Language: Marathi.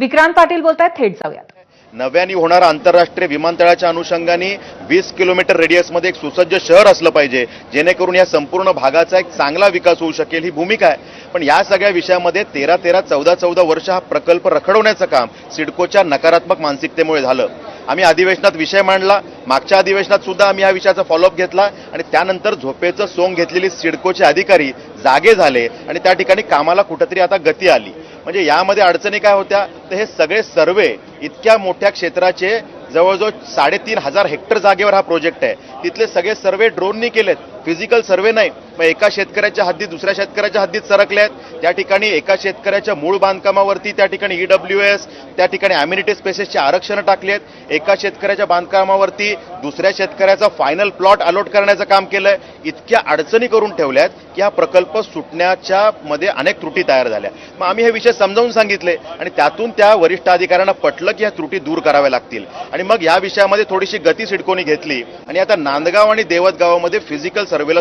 विक्रांत पाटील बोलतायत थेट जाऊयात. नव्याने होणारा आंतरराष्ट्रीय विमानतळाच्या अनुषंगाने वीस किलोमीटर रेडियसमध्ये एक सुसज्ज शहर असलं पाहिजे जेणेकरून या संपूर्ण भागाचा एक चांगला विकास होऊ शकेल ही भूमिका आहे. पण या सगळ्या विषयामध्ये तेरा तेरा चौदा चौदा वर्ष हा प्रकल्प रखडवण्याचं काम सिडकोच्या नकारात्मक मानसिकतेमुळे झालं. आम्ही अधिवेशनात विषय मांडला मागच्या अधिवेशनात सुद्धा आम्ही या विषयाचा फॉलोअप घेतला आणि त्यानंतर झोपेचं सोंग घेतलेली सिडकोचे अधिकारी जागे झाले आणि त्या ठिकाणी कामाला कुठंतरी आता गती आली. म्हणजे यामध्ये अडचणी काय होत्या? तर हे सगळे सर्वे इतक्या मोठ्या क्षेत्राचे जवळजवळ साडेतीन हजार हेक्टर जागेवर हा प्रोजेक्ट आहे. तिथले सगळे सर्वे ड्रोननी केलेत. फिजिकल सर्वे नाही मग एका शेतकऱ्याच्या हद्दीत दुसऱ्या शेतकऱ्याच्या हद्दीत सरकले आहेत. त्या ठिकाणी एका शेतकऱ्याच्या मूळ बांधकामावरती त्या ठिकाणी ईडब्ल्यू एस त्या ठिकाणी अम्युनिटी स्पेसेसची आरक्षणं टाकली आहेत. एका शेतकऱ्याच्या बांधकामावरती दुसऱ्या शेतकऱ्याचा फायनल प्लॉट अलॉट करण्याचं काम केलंय. इतक्या अडचणी करून ठेवल्यात की हा प्रकल्प सुटण्याच्या मध्ये अनेक त्रुटी तयार झाल्या. मग आम्ही हे विषय समजावून सांगितले आणि त्यातून त्या वरिष्ठ अधिकाऱ्यांना पटलं की ह्या त्रुटी दूर कराव्या लागतील. आणि मग या विषयामध्ये थोडीशी गती सिडकोनी घेतली. आणि आता नांदगाव आणि देवत गावामध्ये फिजिकल सर्वेला